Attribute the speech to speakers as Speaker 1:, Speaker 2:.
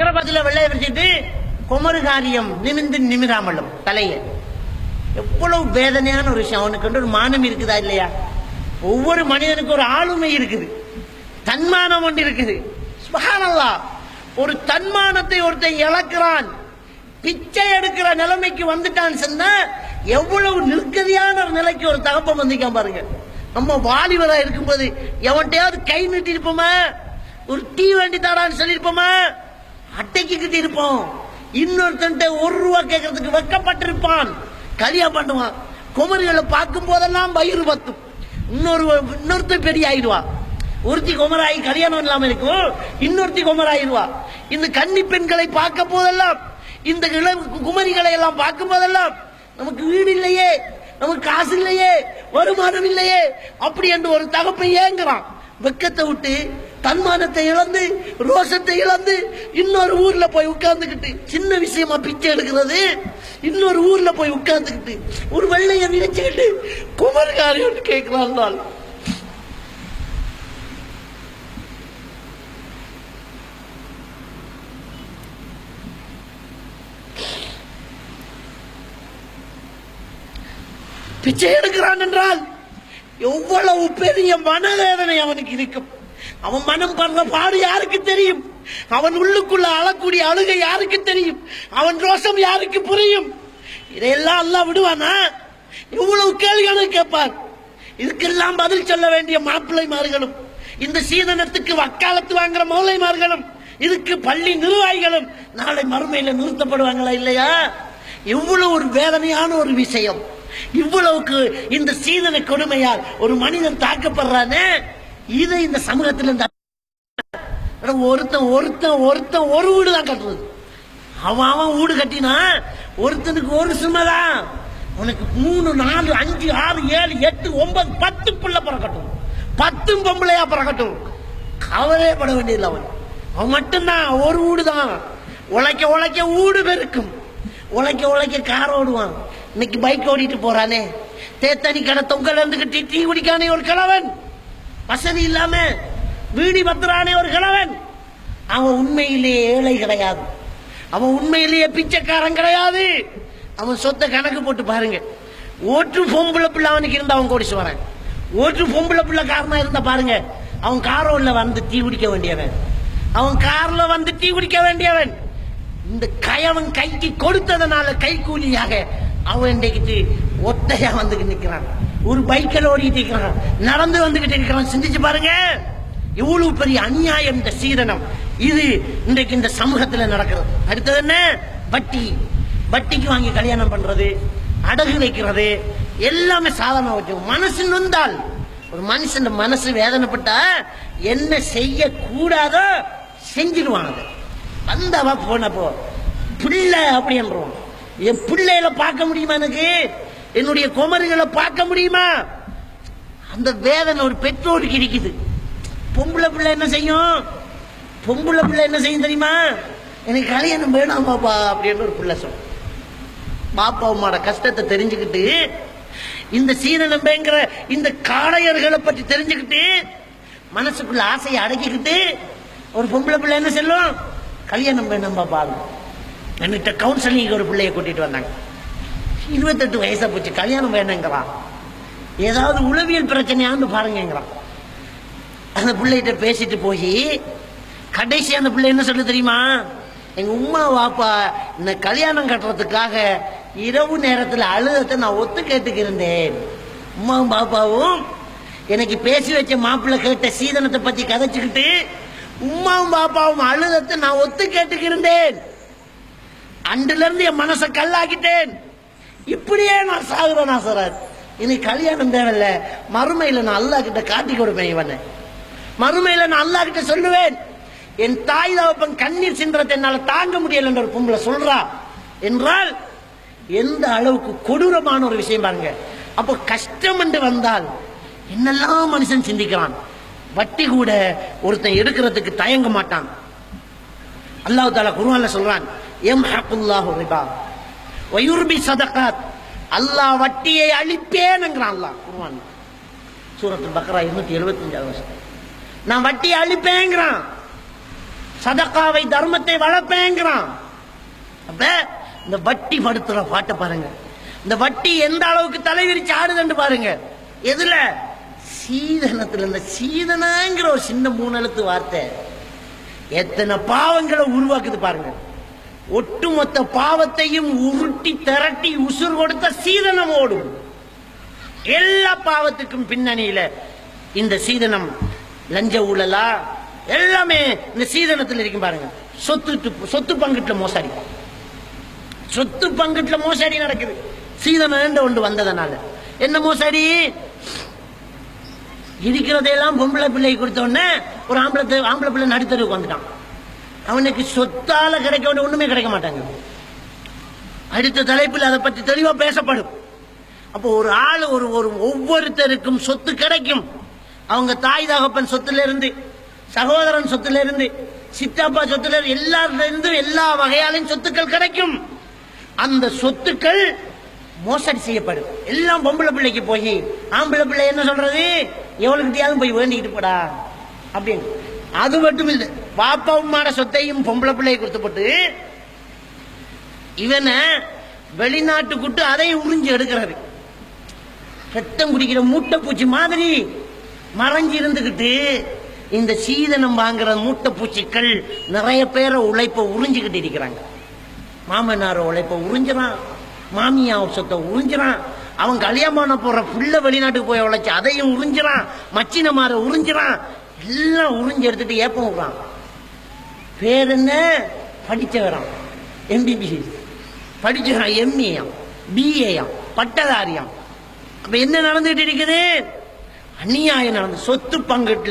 Speaker 1: ஹைதராபாத்ல வெள்ளை வச்சுட்டு குமரு காரியம் நிமிந்து நிமிராமலும் தலையை. எவ்வளவு வேதனையான ஒரு விஷயம். அவனுக்கு ஒரு மானம் இருக்குதா இல்லையா? ஒவ்வொரு மனிதனுக்கு ஒரு ஆளுமை இருக்குது. தன்மானம் ஒன்று இருக்குது. சுபானல்லா ஒரு தன்மானத்தை ஒருத்தன் இழக்கிறான். பிச்சை எடுக்கிற நிலைமைக்கு வந்துட்டான் சொன்னா எவ்வளவு நிற்கதியான ஒரு நிலைக்கு ஒரு தகப்பம் வந்திருக்கான் பாருங்க. நம்ம வாலிபரா இருக்கும்போது எவன்கிட்டயாவது கை நீட்டிருப்போமா? ஒரு டீ வேண்டி தாடான்னு சொல்லியிருப்போமா? அட்டைக்கிட்டு இருப்போம். இன்னொருத்தன்ட்ட ஒரு ரூபா கேட்கறதுக்கு வெக்கப்பட்டிருப்பான். கலியா பண்ணுவான் குமரிகளை பார்க்கும் போதெல்லாம் வயிறு பத்தும் இன்னொரு இன்னொருத்தர் பெரிய ஆயிடுவா. ஒருத்தி குமராயி கல்யாணம் இல்லாம இருக்கும் இன்னொருத்தி குமராயிருவா இந்த கன்னி பெண்களை பார்க்க போதெல்லாம் இந்த இளம் குமரிகளை எல்லாம் பார்க்கும் போதெல்லாம் நமக்கு வீடு இல்லையே நமக்கு காசு இல்லையே வருமானம் இல்லையே அப்படி என்று ஒரு தகப்பை ஏங்குறான். வெக்கத்தை விட்டு தன்மானத்தை இழந்து ரோஷத்தை இழந்து இன்னொரு ஊர்ல போய் உட்கார்ந்துக்கிட்டு சின்ன விஷயமா பிச்சை எடுக்கிறது. இன்னொரு ஊர்ல போய் உட்கார்ந்துக்கிட்டு ஒரு வெள்ளைய நினைச்சுக்கிட்டு குமர்காரியன்னு கேட்கிறான் பிச்சை எடுக்கிறான் என்றால் எவ்வளவு பெரிய மனவேதனை அவனுக்கு இருக்கும். அவன் மனம் பண்ண பாடு யாருக்கு தெரியும்? அவன் உள்ளுக்குள்ள அழக்கூடிய அழுகை யாருக்கு தெரியும்? அவன் ரோஷம் யாருக்கு புரியும்? இதையெல்லாம் எல்லாம் விடுவானா? இவ்வளவு கேள்விகளும் கேட்பார் இதுக்கெல்லாம் பதில் சொல்ல வேண்டிய மாப்பிள்ளைமார்களும் இந்த சீதனத்துக்கு வக்காலத்து வாங்குற மௌலைமார்களும் இதுக்கு பள்ளி நிர்வாகிகளும் நாளை மறுமையில நிறுத்தப்படுவாங்களா இல்லையா? இவ்வளவு ஒரு வேதனையான ஒரு விஷயம். இவ்வளவுக்கு இந்த சீதன கொடுமையால் ஒரு மனிதன் தாக்கப்படுறானே? இது இந்த சமூகத்தில் இருந்து ஒருத்தன் ஒருத்தன் ஒருத்தன் ஒரு வீடு தான் கட்டுறது. அவன் அவன் வீடு கட்டினா ஒருத்தனுக்கு ஒரு சுமைதான் உனக்கு மூணு நாலு அஞ்சு ஆறு ஏழு எட்டு ஒன்பது பத்து பிள்ளை பிறக்கட்டும் பத்தும் பொம்பளையா பிறக்கட்டும் கவலையே பட வேண்டியதில்லை அவன். அவன் மட்டும்தான் ஒரு வீடு தான். உழைக்க உழைக்க வீடு பெருக்கும். உழைக்க உழைக்க கார் ஓடுவான். இன்னைக்கு பைக் ஓடிட்டு போறானே. தேத்தனி கடை தொங்கல் இருந்துக்கிட்டு டீ குடிக்கானே ஒரு கிழவன் வசதி இல்லாம வீடி பத்துறானே ஒரு கிழவன். அவன் உண்மையிலேயே ஏழை கிடையாது. அவன் உண்மையிலேயே பிச்சைக்காரன் கிடையாது. அவன் சொத்தை கணக்கு போட்டு பாருங்க. ஓட்டு பொம்பளை பிள்ளை அவனுக்கு இருந்தா அவன் கோடீஸ்வரன். ஓட்டு பொம்பளை பிள்ளை காரணம் இருந்தா பாருங்க. அவன் காரோல வந்து டீ குடிக்க வேண்டியவன். அவன் கார்ல வந்து டீ குடிக்க வேண்டியவன். இந்த கயவன் கைக்கு கொடுத்ததனால கைக்கூலியாக அவன் இன்றைக்கு ஒத்தையா வந்து நிக்கிறான். ஒரு பைக்கில் ஓடிட்டு இருக்கிறான். நடந்து வந்துகிட்டு இருக்கிறான். சிந்திச்சு பாருங்க. இவ்வளவு பெரிய அநியாயம் இந்த சீதனம். இது இன்றைக்கு இந்த சமூகத்துல நடக்கிறது. அடுத்தது என்ன? வட்டி. வட்டிக்கு வாங்கி கல்யாணம் பண்றது அடகு வைக்கிறது எல்லாமே சாதாரண வச்சு. மனசு நொந்தால் ஒரு மனுஷன் மனசு வேதனைப்பட்டா என்ன செய்ய கூடாதோ செஞ்சிடுவான் அதை வந்தவா போனப்போ பிள்ளை அப்படின்றோம். என் பிள்ளையில பார்க்க முடியுமா எனக்கு? என்னுடைய குமரிகளை பார்க்க முடியுமா? அந்த வேதனை ஒரு பெற்றோருக்கு இருக்குது. பொம்பளை பிள்ளை என்ன செய்யும்? பொம்பளை பிள்ளை என்ன செய்யும் தெரியுமா? எனக்கு கல்யாணம் வேணாம் பாப்பா அப்படின்னு ஒரு பிள்ளை சொல்லும். பாப்பா அம்மாவோட கஷ்டத்தை தெரிஞ்சுக்கிட்டு இந்த சீனநம்பங்கிற இந்த காளையர்களை பற்றி தெரிஞ்சுக்கிட்டு மனசுக்குள்ள ஆசையை அடக்கிக்கிட்டு ஒரு பொம்பளை பிள்ளை என்ன செல்லும்? கல்யாணம் வேணும் பாப்பா என்கிட்ட கவுன்சிலிங் ஒரு பிள்ளைய கூட்டிட்டு வந்தாங்க. இருபத்தெட்டு வயசை போச்சு. கல்யாணம் வேணுங்கிறான். ஏதாவது உளவியல் பிரச்சனையான்னு பாருங்கிறான் அந்த பிள்ளைகிட்ட பேசிட்டு போய் கடைசி அந்த பிள்ளை என்ன சொல்லு தெரியுமா? எங்க உமா வாப்பா இந்த கல்யாணம் கட்டுறதுக்காக இரவு நேரத்தில் அழுதத்தை நான் ஒத்து கேட்டுக்கிருந்தேன். உமாவும் பாப்பாவும் எனக்கு பேசி வச்ச மாப்பிள்ளை கேட்ட சீதனத்தை பத்தி கதைச்சுக்கிட்டு உமாவும் பாப்பாவும் அழுதத்தை நான் ஒத்து கேட்டுக்கிருந்தேன். அன்றிலிருந்து என் மனசை கல்லாக்கிட்டேன். இப்படியே நான் சாகுறேன் நாசராஜ் இனி கல்யாணம் தேவையில்ல. மறுமையில நான் அல்லாஹ் கிட்ட காட்டி கொடுப்பேன் இவனை. மறுமையில நான் அல்லாஹ் கிட்ட சொல்லுவேன். என் தாய் தகப்பன் கண்ணீர் சின்றதை என்னால தாங்க முடியல என்ற ஒரு பொம்பளை சொல்றா. என்றால் எந்த அளவுக்கு கொடூரமான ஒரு விஷயம் பாருங்க. அப்போ கஷ்டம் என்று வந்தால் என்னெல்லாம் மனுஷன் சிந்திக்கிறான்? வட்டி கூட ஒருத்தன் எடுக்கிறதுக்கு தயங்க மாட்டான். அல்லாஹ் தாலா குருவான்ல சொல்றான் எம் ஹக்குல்லாஹு ரிபா. வயுர்பி சதகாத். அல்லாஹ் வட்டியை அழிப்பேன்ங்கிறான் அல்லாஹ். குர்ஆன். சூரத்துல் பக்ரா இருநூத்தி எழுபத்தஞ்சாவது வருஷம் நான் வட்டியை அழிப்பேங்கிறான் சதக்காவை தர்மத்தை வளர்ப்பேங்கிறான் அப்ப இந்த வட்டி படுத்துற பாட்டை பாருங்க. இந்த வட்டி எந்த அளவுக்கு தலைவிரிச்சு ஆடுதுன்னு பாருங்க. எதுல? சீதனத்துல இந்த சீதனங்கிற ஒரு சின்ன மூணு எழுத்து வார்த்தை. எத்தனை பாவங்களை உருவாக்குது பாருங்க. ஒட்டுமொத்த பாவத்தையும் உருட்டி திரட்டி உசுர் கொடுத்த சீதனம் ஓடும். எல்லா பாவத்துக்கும் பின்னணியில இந்த சீதனம் லஞ்ச ஊழலா? எல்லாமே இந்த சீதனத்தில் இருக்கும் பாருங்க. சொத்து சொத்து பங்குட்டுல மோசடி. சொத்து பங்குட்டுல மோசடி நடக்குது. சீதனம் ஒன்று வந்ததனால? என்ன மோசடி? இருக்கிறதையெல்லாம் பொம்பளை பிள்ளை கொடுத்த உடனே ஒரு ஆம்பளை ஆம்பளை பிள்ளை நடுத்தருக்கு வந்துட்டான். அவனுக்கு சொத்தால கிடைக்க வேண்டிய ஒண்ணுமே கிடைக்க மாட்டாங்க. அடுத்த தலைப்பில் அதை பற்றி தெளிவா பேசப்படும். அப்போ ஒரு ஆள் ஒரு ஒரு ஒவ்வொருத்தருக்கும் சொத்து கிடைக்கும். அவங்க தாய் தகப்பன் சொத்துல இருந்து சகோதரன் சொத்துல இருந்து சித்தப்பா சொத்துல இருந்து எல்லா வகையாலையும் சொத்துக்கள் கிடைக்கும். அந்த சொத்துக்கள் மோசடி செய்யப்படும். எல்லாம் பொம்பளை பிள்ளைக்கு போய் ஆம்பளை பிள்ளை என்ன சொல்றது? எவ்வளவுக்கிட்டையாவது போய் வேண்டிக்கிட்டு போடா. அப்படின்னு. அது மட்டும் இல்லை. பாப்பா சொத்தையும் பொம்பளை பிள்ளையை கொடுத்துப்பட்டு இவனை வெளிநாட்டுக்குட்டு அதையும் உறிஞ்சு எடுக்கிறாரு ரத்தம் குடிக்கிற மூட்டை பூச்சி மாதிரி மறைஞ்சு இருந்துகிட்டு இந்த சீதனம் வாங்குற மூட்டை பூச்சிக்கள் நிறைய பேரை உழைப்பை உறிஞ்சுக்கிட்டு இருக்கிறாங்க. மாமனார் உழைப்ப உறிஞ்சிறான் மாமியா சொத்தை உறிஞ்சிறான் அவன் கல்யாணம் போற புள்ள வெளிநாட்டுக்கு போய் உழைச்சி அதையும் உறிஞ்சிறான் மச்சினமார உறிஞ்சிறான் எல்லாம் உறிஞ்சு எடுத்துட்டு ஏப்பம் விடுறான். பேர் என்ன? படித்தவரான் எம்பிபிஎஸ் படிச்சவரான் எம்ஏயாம் பிஏயாம் பட்டதாரியாம். அப்ப என்ன நடந்துட்டு இருக்குது? அநியாயம் நடந்து. சொத்து பங்குல